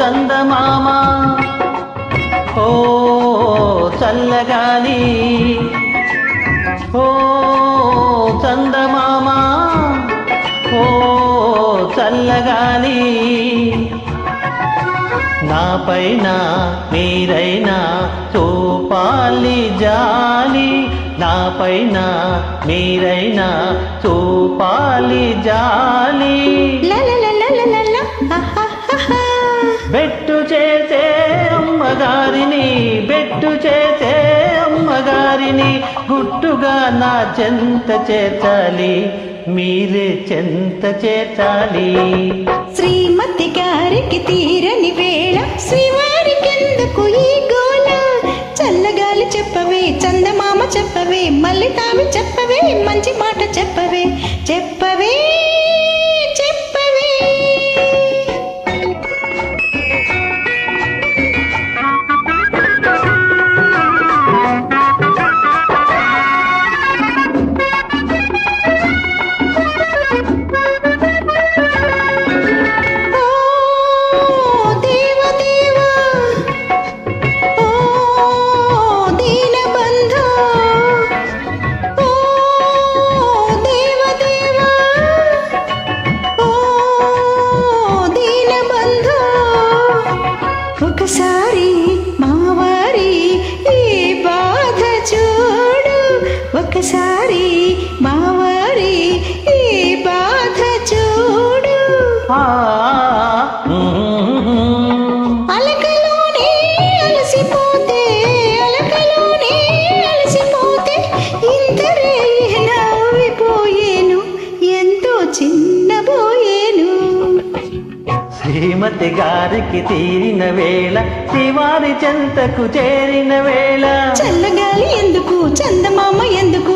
చందమామ. ఓ చల్లగాలి. ఓ చందమామ. ఓ చల్లగాలి. నా పైన మీరైనా చూపాలి జాలి. నాపైన మీరైనా చూపాలి జాలి. అమ్మగారిని బెట్టు చేసే అమ్మగారిని గుట్టుగా నా చెంత చేర్చాలి మీరే చెంత చేర్చాలి. శ్రీమతి గారికి తీరని వేళ శ్రీవారికెందుకు ఈ గోళ. చల్లగాలి చెప్పవే చందమామ చెప్పవే మళ్ళీ తావి చెప్పవే మంచి మాట చెప్పవే చెప్పవే. శ్రీమతి గారికి తీరిన వేళ శివారి చెంతకు చేరిన వేళ. చల్లగాలి ఎందుకు చందమామ ఎందుకు